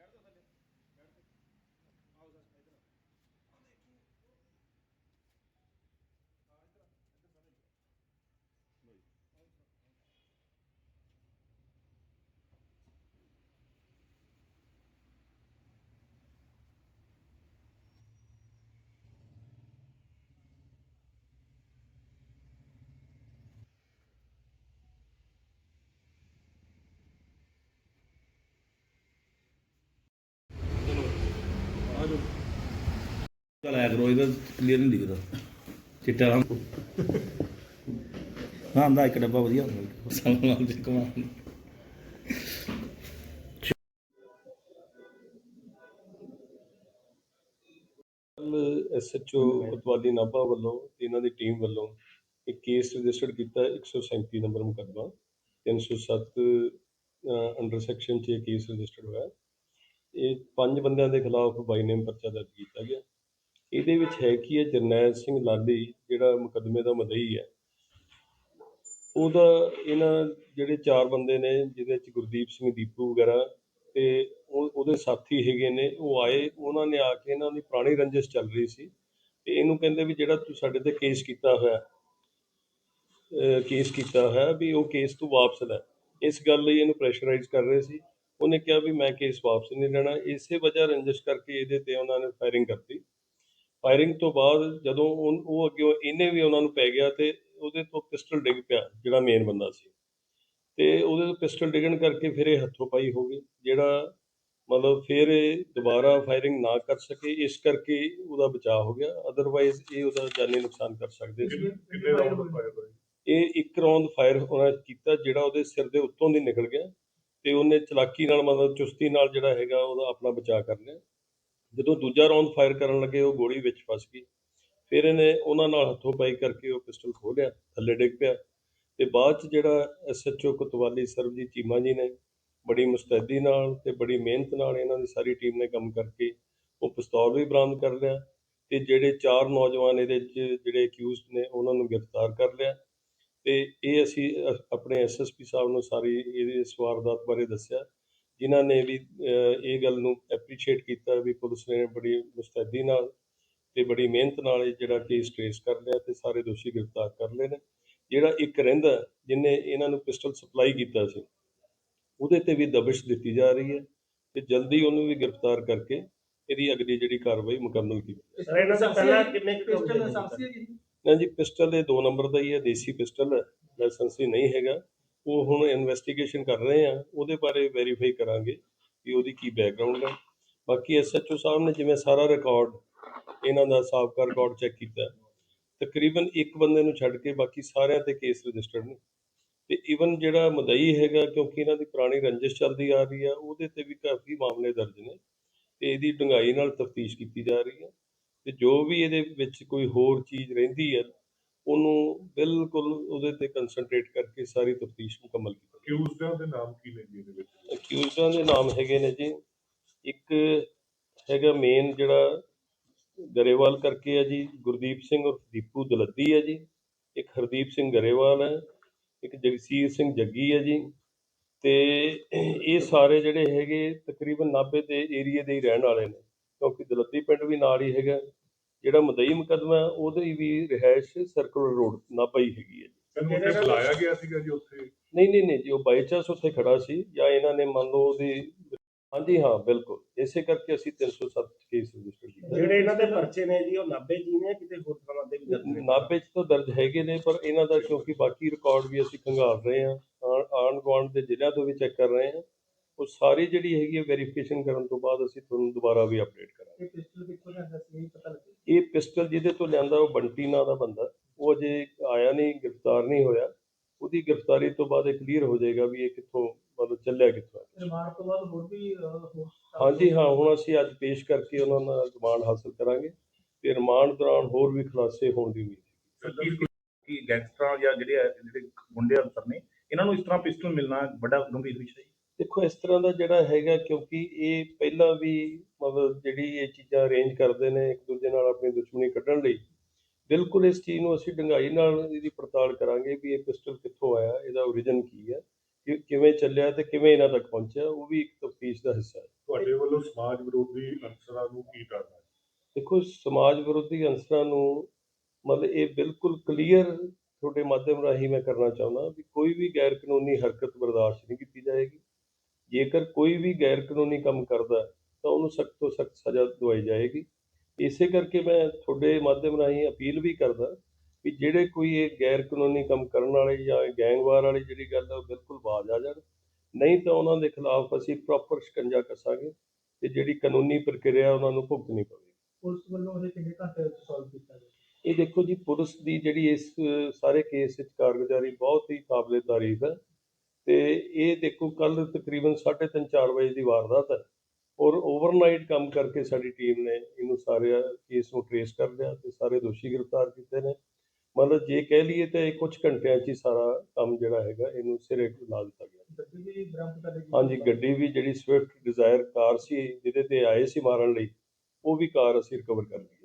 വേറെ ਚੱਲ ਆਇਆ ਕਰੋ, ਇਹਦਾ ਕਲੀਅਰ ਨਹੀਂ ਦਿਖਦਾ। ਚਿੱਟਾ ਰੰਗ। ਹਾਂ ਦਾ ਇੱਕ ਡੱਬਾ ਵਧੀਆ ਹੁੰਦਾ। ਸਾਲਾਂ ਨਾਲ ਦੇ। ਕਮਾਲ ਐਸਐਚਓ ਕੋਤਵਾਲੀ ਨਾਭਾ ਵੱਲੋਂ ਤੇ ਇਹਨਾਂ ਦੀ ਟੀਮ ਵੱਲੋਂ ਇੱਕ ਕੇਸ ਰਜਿਸਟਰਡ ਕੀਤਾ 137 ਨੰਬਰ ਮੁਕੱਦਮਾ। 307 ਅੰਡਰ ਸੈਕਸ਼ਨ 'ਚ ਇਹ ਕੇਸ ਰਜਿਸਟਰਡ ਹੋਇਆ ਇਹ ਪੰਜ ਬੰਦਿਆਂ ਦੇ ਖਿਲਾਫ ਬਾਈ ਨੇਮ ਪਰਚਾ ਦਰਜ ਕੀਤਾ ਗਿਆ। ਇਹਦੇ ਵਿੱਚ ਹੈ ਕੀ ਹੈ? ਜਰਨੈਲ ਸਿੰਘ ਲਾਲੀ, ਜਿਹੜਾ ਮੁਕੱਦਮੇ ਦਾ ਮਦਈ ਹੈ। ਉਹਦਾ ਇਹਨਾਂ ਜਿਹੜੇ ਚਾਰ ਬੰਦੇ ਨੇ, ਜਿਹਦੇ ਵਿੱਚ ਗੁਰਦੀਪ ਸਿੰਘ ਦੀਪੂ ਵਗੈਰਾ ਤੇ ਉਹ- ਉਹਦੇ ਸਾਥੀ ਹੈਗੇ ਨੇ, ਉਹ ਆਏ। ਉਹਨਾਂ ਨੇ ਆ ਕੇ ਇਹਨਾਂ ਦੀ ਪੁਰਾਣੀ ਰੰਜਿਸ਼ ਚੱਲ ਰਹੀ ਸੀ ਤੇ ਇਹਨੂੰ ਕਹਿੰਦੇ ਵੀ ਜਿਹੜਾ ਤੂੰ ਸਾਡੇ ਤੇ ਕੇਸ ਕੀਤਾ ਹੋਇਆ ਕੇਸ ਕੀਤਾ ਹੋਇਆ ਵੀ ਉਹ ਕੇਸ ਤੂੰ ਵਾਪਸ ਲੈ। ਇਸ ਗੱਲ ਲਈ ਇਹਨੂੰ ਪ੍ਰੈਸ਼ਰਾਈਜ਼ ਕਰ ਰਹੇ ਸੀ। ਉਹਨੇ ਕਿਹਾ ਵੀ ਮੈਂ ਕੇਸ ਵਾਪਸ ਨਹੀਂ ਲੈਣਾ। ਇਸੇ ਵਜ੍ਹਾ ਰੰਜਿਸ਼ ਕਰਕੇ ਇਹਦੇ ਤੇ ਉਹਨਾਂ ਨੇ ਫਾਇਰਿੰਗ ਕਰਤੀ। ਫਾਇਰਿੰਗ ਤੋਂ ਬਾਅਦ ਜਦੋਂ ਉਹ ਉਹ ਅੱਗੇ ਇਹਨੇ ਵੀ ਉਹਨਾਂ ਨੂੰ ਪੈ ਗਿਆ ਤੇ ਉਹਦੇ ਤੋਂ ਪਿਸਟਲ ਡਿੱਗ ਪਿਆ ਜਿਹੜਾ ਮੇਨ ਬੰਦਾ ਸੀ। ਤੇ ਉਹਦੇ ਤੋਂ ਪਿਸਟਲ ਡਿੱਗਣ ਕਰਕੇ ਫਿਰ ਇਹ ਹੱਥੋਂ ਪਾਈ ਹੋ ਗਈ ਜਿਹੜਾ ਮਤਲਬ ਫਿਰ ਇਹ ਦੁਬਾਰਾ ਫਾਇਰਿੰਗ ਨਾ ਕਰ ਸਕੇ ਇਸ ਕਰਕੇ ਉਹਦਾ ਬਚਾਅ ਹੋ ਗਿਆ। ਅਦਰਵਾਈਜ਼ ਇਹ ਉਹਦਾ ਜਾਨੀ ਨੁਕਸਾਨ ਕਰ ਸਕਦੇ ਸੀ। ਕਿੰਨੇ ਰਾਉਂਡ ਫਾਇਰ ਹੋਏ? ਇਹ ਇੱਕ ਰੌਂਦ ਫਾਇਰ ਉਹਨਾਂ ਕੀਤਾ ਜਿਹੜਾ ਉਹਦੇ ਸਿਰ ਦੇ ਉੱਤੋਂ ਦੀ ਨਿਕਲ ਗਿਆ ਤੇ ਉਹਨੇ ਚਲਾਕੀ ਨਾਲ ਮਤਲਬ ਚੁਸਤੀ ਨਾਲ ਜਿਹੜਾ ਹੈਗਾ ਉਹਦਾ ਆਪਣਾ ਬਚਾਅ ਕਰ ਲਿਆ। ਜਦੋਂ ਦੂਜਾ ਰੌਂਦ ਫਾਇਰ ਕਰਨ ਲੱਗੇ, ਉਹ ਗੋਲੀ ਵਿੱਚ ਫਸ ਗਈ। ਫਿਰ ਇਹਨੇ ਉਹਨਾਂ ਨਾਲ ਹੱਥੋਂ ਪਾਈ ਕਰਕੇ ਉਹ ਪਿਸਟਲ ਖੋਹ ਲਿਆ, ਥੱਲੇ ਡਿੱਗ ਪਿਆ। ਤੇ ਬਾਅਦ ਚ ਜਿਹੜਾ ਐਸਐਚਓ ਕੁਤਵਾਲੀ ਸਰਬਜੀਤ ਚੀਮਾ ਜੀ ਨੇ ਬੜੀ ਮੁਸਤੈਦੀ ਨਾਲ ਤੇ ਬੜੀ ਮਿਹਨਤ ਨਾਲ ਇਹਨਾਂ ਦੀ ਸਾਰੀ ਟੀਮ ਨੇ ਕੰਮ ਕਰਕੇ ਉਹ ਪਿਸਤੌਲ ਵੀ ਬਰਾਮਦ ਕਰ ਲਿਆ ਤੇ ਜਿਹੜੇ ਚਾਰ ਨੌਜਵਾਨ ਇਹਦੇ ਚ ਜਿਹੜੇ ਅਕਿਊਜ਼ਡ ਨੇ, ਉਹਨਾਂ ਨੂੰ ਗ੍ਰਿਫਤਾਰ ਕਰ ਲਿਆ। ਤੇ ਇਹ ਅਸੀਂ ਅ- ਆਪਣੇ ਐਸਐਸਪੀ ਸਾਹਿਬ ਨੂੰ ਸਾਰੀ ਇਹਦੀ ਇਸ ਵਾਰਦਾਤ ਬਾਰੇ ਦੱਸਿਆ। ਜਿਨ੍ਹਾਂ ਨੇ ਵੀ ਇਹ ਗੱਲ ਨੂੰ ਐਪਰੀਸ਼ੀਏਟ ਕੀਤਾ ਵੀ ਪੁਲਿਸ ਨੇ ਬੜੀ ਮੁਸਤੈਦੀ ਨਾਲ ਤੇ ਬੜੀ ਮਿਹਨਤ ਨਾਲ ਇਹ ਜਿਹੜਾ ਕੇਸ ਟ੍ਰੇਸ ਕਰ ਲਿਆ ਤੇ ਸਾਰੇ ਦੋਸ਼ੀ ਗ੍ਰਿਫਤਾਰ ਕਰ ਲਏ ਨੇ। ਜਿਹੜਾ ਇੱਕ ਰਹਿੰਦਾ ਜਿਨੇ ਇਹਨਾਂ ਨੂੰ ਪਿਸਟਲ ਸਪਲਾਈ ਕੀਤਾ ਸੀ ਉਹਦੇ ਤੇ ਵੀ ਦਬਿਸ਼ ਦਿੱਤੀ ਜਾ ਰਹੀ ਹੈ ਤੇ ਜਲਦੀ ਉਹਨੂੰ ਵੀ ਗ੍ਰਿਫਤਾਰ ਕਰਕੇ ਇਹਦੀ ਅਗਲੀ ਜਿਹੜੀ ਕਾਰਵਾਈ ਮੁਕੰਮਲ ਕੀਤੀ ਸਰ ਇਹਨਾਂ ਤੋਂ ਪਹਿਲਾਂ ਕਿੰਨੇ ਕੁ ਪਿਸਟਲ ਲਾਇਸੈਂਸੀ ਹੈ ਜੀ। ਨਾ ਜੀ ਪਿਸਟਲ ਇਹ 2 ਨੰਬਰ ਦਾ ਹੀ ਹੈ ਦੇਸੀ ਪਿਸਟਲ ਹੈ ਲਾਇਸੈਂਸੀ ਨਹੀਂ ਹੈਗਾ। ਉਹ ਹੁਣ ਇਨਵੈਸਟੀਗੇਸ਼ਨ ਕਰ ਰਹੇ ਆ, ਉਹਦੇ ਬਾਰੇ ਵੈਰੀਫਾਈ ਕਰਾਂਗੇ ਕਿ ਉਹਦੀ ਕੀ ਬੈਕਗ੍ਰਾਉਂਡ ਹੈ ਬਾਕੀ ਐਸਐਚਓ ਸਾਹਿਬ ਨੇ ਜਿਵੇਂ ਸਾਰਾ ਰਿਕਾਰਡ ਇਹਨਾਂ ਦਾ ਸਾਬਕਾ ਰਿਕਾਰਡ ਚੈੱਕ ਕੀਤਾ। ਤਕਰੀਬਨ ਇੱਕ ਬੰਦੇ ਨੂੰ ਛੱਡ ਕੇ ਬਾਕੀ ਸਾਰਿਆਂ ਤੇ ਕੇਸ ਰਜਿਸਟਰਡ ਨੇ। ਤੇ ਈਵਨ ਜਿਹੜਾ ਮਦਈ ਹੈਗਾ, ਕਿਉਂਕਿ ਇਹਨਾਂ ਦੀ ਪੁਰਾਣੀ ਰੰਜਿਸ਼ ਚੱਲਦੀ ਆ ਰਹੀ ਆ, ਉਹਦੇ ਤੇ ਵੀ ਕਾਫੀ ਮਾਮਲੇ ਦਰਜ ਨੇ। ਤੇ ਇਹਦੀ ਡੂੰਘਾਈ ਨਾਲ ਤਫਤੀਸ਼ ਕੀਤੀ ਜਾ ਰਹੀ ਹੈ ਤੇ ਜੋ ਵੀ ਇਹਦੇ ਵਿੱਚ ਕੋਈ ਹੋਰ ਚੀਜ਼ ਰਹਿੰਦੀ ਹੈ ਉਹਨੂੰ ਬਿਲਕੁਲ ਉਹਦੇ ਤੇ ਕਨਸੈਂਟਰੇਟ ਕਰਕੇ ਸਾਰੀ ਤਫਤੀਸ਼ ਮੁਕੰਮਲ ਕੀਤੀ ਅਕਿਊਜ਼ਡਾਂ ਦੇ ਨਾਮ ਕੀ ਨੇ ਜੀ ਇਹਦੇ ਵਿੱਚ? ਅਕਿਊਜ਼ਡਾਂ ਦੇ ਨਾਮ ਹੈਗੇ ਨੇ ਜੀ। ਇੱਕ ਹੈਗਾ ਮੇਨ ਜਿਹੜਾ ਗਰੇਵਾਲ ਕਰਕੇ ਹੈ ਜੀ ਗੁਰਦੀਪ ਸਿੰਘ ਔਰ ਦੀਪੂ ਦਲੱਦੀ ਹੈ ਜੀ। ਇੱਕ ਹਰਦੀਪ ਸਿੰਘ ਗਰੇਵਾਲ ਹੈ ਇੱਕ ਜਗਸੀਰ ਸਿੰਘ ਜੱਗੀ ਹੈ ਜੀ। ਤੇ ਇਹ ਸਾਰੇ ਜਿਹੜੇ ਹੈਗੇ ਤਕਰੀਬਨ ਨਾਭੇ ਦੇ ਏਰੀਏ ਦੇ ਹੀ ਰਹਿਣ ਵਾਲੇ ਨੇ ਕਿਉਂਕਿ ਦਲੱਦੀ ਪਿੰਡ ਵੀ ਨਾਲ ਹੀ ਹੈਗਾ। ਜਿਹੜਾ ਮਦਈ ਮੁਕੱਦਮਾ ਹੈ, ਉਹਦੀ ਵੀ ਰਿਹਾਇਸ਼ ਸਰਕੂਲਰ ਰੋਡ ਨਾਭਾ ਹੀ ਹੈਗੀ ਹੈ ਜੀ। ਇਹਨੂੰ ਉੱਥੇ ਬੁਲਾਇਆ ਗਿਆ ਸੀਗਾ ਜੀ ਉੱਥੇ? ਨਹੀਂ ਨਹੀਂ ਨਹੀਂ ਜੀ ਉਹ ਬਾਈ ਚਾਂਸ ਉੱਥੇ ਖੜਾ ਸੀ ਜਾਂ ਇਹਨਾਂ ਨੇ ਮੰਨ ਲਓ ਉਹਦੀ ਹਾਂਜੀ ਹਾਂ ਬਿਲਕੁਲ। ਇਸੇ ਕਰਕੇ ਅਸੀਂ 307 ਕੇਸ ਰਜਿਸਟਰ ਕੀਤਾ। ਜਿਹੜੇ ਇਹਨਾਂ ਦੇ ਪਰਚੇ ਨੇ ਜੀ ਉਹ 90 ਜੀ ਨੇ ਕਿਤੇ ਹੋਰ ਥਾਵਾਂ ਤੇ ਵੀ ਦਰਜ ਨੇ? ਨਾਭੇ 'ਚ ਤਾਂ ਦਰਜ ਹੈਗੇ ਨੇ ਪਰ ਇਹਨਾਂ ਦਾ ਕਿਉਂਕਿ ਬਾਕੀ ਰਿਕਾਰਡ ਵੀ ਅਸੀਂ ਖੰਗਾਲ ਰਹੇ ਹਾਂ ਆਣ- ਆਂਢ ਗੁਆਂਢ ਦੇ ਜ਼ਿਲ੍ਹਿਆਂ ਤੋਂ ਵੀ ਚੈੱਕ ਕਰ ਰਹੇ ਹਾਂ। ਉਹ ਸਾਰੀ ਜਿਹੜੀ ਹੈਗੀ ਹੈ ਵੈਰੀਫਿਕੇਸ਼ਨ ਕਰਨ ਤੋਂ ਬਾਅਦ ਅਸੀਂ ਤੁਹਾਨੂੰ ਦੁਬਾਰਾ ਵੀ ਅਪਡੇਟ ਕਰਾਂਗੇ। ਇਹ ਪਿਸਟਲ ਕਿੱਥੋਂ ਲਿਆਂਦਾ ਸੀ? ਇਹ ਪਤਾ ਲੱਗਿਆ ਇਹ ਪਿਸਟਲ ਜਿਹਦੇ ਤੋਂ ਲਿਆਂਦਾ ਉਹ ਬੰਟੀ ਨਾਂ ਦਾ ਬੰਦਾ। ਉਹ ਅਜੇ ਆਇਆ ਨਹੀਂ ਗ੍ਰਿਫਤਾਰ ਨਹੀਂ ਹੋਇਆ। ਉਹਦੀ ਗ੍ਰਿਫਤਾਰੀ ਤੋਂ ਬਾਅਦ ਇਹ ਕਲੀਅਰ ਹੋ ਜਾਏਗਾ ਵੀ ਇਹ ਕਿੱਥੋਂ ਮਤਲਬ ਚੱਲਿਆ ਕਿੱਥੋਂ। ਹੈ ਰਿਮਾਂਡ ਤੋਂ ਬਾਅਦ ਹੋਰ ਵੀ ਹਾਂਜੀ ਹਾਂ ਹੁਣ ਅਸੀਂ ਅੱਜ ਪੇਸ਼ ਕਰਕੇ ਉਹਨਾਂ ਦਾ ਰਿਮਾਂਡ ਹਾਸਲ ਕਰਾਂਗੇ ਤੇ ਰਿਮਾਂਡ ਦੌਰਾਨ ਹੋਰ ਵੀ ਖੁਲਾਸੇ ਹੋਣ ਦੀ ਉਮੀਦ ਹੈ ਕਿ ਗੈਂਗਸਟਰਾਂ ਜਾਂ ਜਿਹੜੇ ਜਿਹੜੇ ਗੁੰਡੇ ਅਫਸਰ ਨੇ ਇਹਨਾਂ ਨੂੰ ਇਸ ਤਰ੍ਹਾਂ ਪਿਸਟਲ ਮਿਲਣਾ ਵੱਡਾ ਗੰਭੀਰ ਵਿਸ਼ਾ ਹੈ। ਦੇਖੋ ਇਸ ਤਰ੍ਹਾਂ ਦਾ ਜਿਹੜਾ ਹੈਗਾ ਕਿਉਂਕਿ ਇਹ ਪਹਿਲਾਂ ਵੀ ਮਤਲਬ ਜਿਹੜੀ ਇਹ ਚੀਜ਼ਾਂ ਅਰੇਂਜ ਕਰਦੇ ਨੇ ਇੱਕ ਦੂਜੇ ਨਾਲ ਆਪਣੀ ਦੁਸ਼ਮਣੀ ਕੱਢਣ ਲਈ ਬਿਲਕੁਲ ਇਸ ਚੀਜ਼ ਨੂੰ ਅਸੀਂ ਡੂੰਘਾਈ ਨਾਲ ਇਹਦੀ ਪੜਤਾਲ ਕਰਾਂਗੇ ਵੀ ਇਹ ਪਿਸਟਲ ਕਿੱਥੋਂ ਆਇਆ ਇਹਦਾ origin ਕੀ ਹੈ ਕਿ ਕਿਵੇਂ ਚੱਲਿਆ ਤੇ ਕਿਵੇਂ ਇਹਨਾਂ ਤੱਕ ਪਹੁੰਚਿਆ ਉਹ ਵੀ ਇੱਕ ਤਫਤੀਸ਼ ਦਾ ਹਿੱਸਾ ਹੈ। ਤੁਹਾਡੇ ਵੱਲੋਂ ਸਮਾਜ ਵਿਰੋਧੀ ਅਨਸਰਾਂ ਨੂੰ ਕੀ ਕਰਨਾ ਹੈ? ਦੇਖੋ ਸਮਾਜ ਵਿਰੋਧੀ ਅੰਸਰਾਂ ਨੂੰ ਮਤਲਬ ਇਹ ਬਿਲਕੁਲ ਕਲੀਅਰ ਤੁਹਾਡੇ ਮਾਧਿਅਮ ਰਾਹੀਂ ਮੈਂ ਕਰਨਾ ਚਾਹੁੰਦਾ ਵੀ ਕੋਈ ਵੀ ਗੈਰ ਕਾਨੂੰਨੀ ਹਰਕਤ ਬਰਦਾਸ਼ਤ ਨਹੀਂ ਕੀਤੀ ਜਾਏਗੀ। ਜੇਕਰ ਕੋਈ ਵੀ ਗੈਰ ਕਾਨੂੰਨੀ ਕੰਮ ਕਰਦਾ ਤਾਂ ਉਹਨੂੰ ਸਖਤ ਤੋਂ ਸਖਤ ਸਜ਼ਾ ਦਵਾਈ ਜਾਏਗੀ। ਇਸੇ ਕਰਕੇ ਮੈਂ ਤੁਹਾਡੇ ਮਾਧਿਅਮ ਰਾਹੀਂ ਅਪੀਲ ਵੀ ਕਰਦਾ ਵੀ ਜਿਹੜੇ ਕੋਈ ਇਹ ਗੈਰ ਕਾਨੂੰਨੀ ਕੰਮ ਕਰਨ ਵਾਲੇ ਜਾਂ ਗੈਂਗਵਾਰ ਵਾਲੀ ਜਿਹੜੀ ਗੱਲ ਹੈ ਉਹ ਬਿਲਕੁਲ ਬਾਜ਼ ਆ ਜਾਣ। ਨਹੀਂ ਤਾਂ ਉਹਨਾਂ ਦੇ ਖਿਲਾਫ ਅਸੀਂ ਪ੍ਰੋਪਰ ਸ਼ਿਕੰਜਾ ਕੱਸਾਂਗੇ ਤੇ ਜਿਹੜੀ ਕਾਨੂੰਨੀ ਪ੍ਰਕਿਰਿਆ ਉਹਨਾਂ ਨੂੰ ਭੁਗਤਣੀ ਪਵੇਗੀ। ਪੁਲਿਸ ਵੱਲੋਂ ਇਹ ਕਿੰਨੇ ਘੰਟੇ ਵਿੱਚ ਸੋਲਵ ਕੀਤਾ ਗਿਆ ਇਹ ਦੇਖੋ ਜੀ ਪੁਲਿਸ ਦੀ ਜਿਹੜੀ ਇਸ ਸਾਰੇ ਕੇਸ ਵਿੱਚ ਕਾਰਗੁਜ਼ਾਰੀ ਬਹੁਤ ਹੀ ਕਾਬਲੇ ਤਾਰੀਫ ਹੈ। ਤੇ ਇਹ ਦੇਖੋ ਕੱਲ ਤਕਰੀਬਨ 3:30 4 ਵਜੇ ਦੀ ਵਾਰਦਾਤ ਹੈ। ਔਰ ਓਵਰਨਾਈਟ ਕੰਮ ਕਰਕੇ ਸਾਡੀ ਟੀਮ ਨੇ ਇਹਨੂੰ ਸਾਰੇ ਕੇਸ ਨੂੰ ਟ੍ਰੇਸ ਕਰ ਲਿਆ ਤੇ ਸਾਰੇ ਦੋਸ਼ੀ ਗ੍ਰਿਫਤਾਰ ਕੀਤੇ ਨੇ। ਮਤਲਬ ਜੇ ਕਹਿ ਲਈਏ ਤਾਂ ਇਹ ਕੁਝ ਘੰਟਿਆਂ 'ਚ ਹੀ ਸਾਰਾ ਕੰਮ ਜਿਹੜਾ ਹੈਗਾ ਇਹਨੂੰ ਸਿਰੇ ਲਾ ਦਿੱਤਾ ਗਿਆ। ਹਾਂਜੀ ਗੱਡੀ ਵੀ ਜਿਹੜੀ ਸਵਿਫਟ ਡਿਜ਼ਾਇਰ ਕਾਰ ਸੀ ਜਿਹਦੇ ਤੇ ਆਏ ਸੀ ਮਾਰਨ ਲਈ ਉਹ ਵੀ ਕਾਰ ਅਸੀਂ ਰਿਕਵਰ ਕਰ ਲਈ।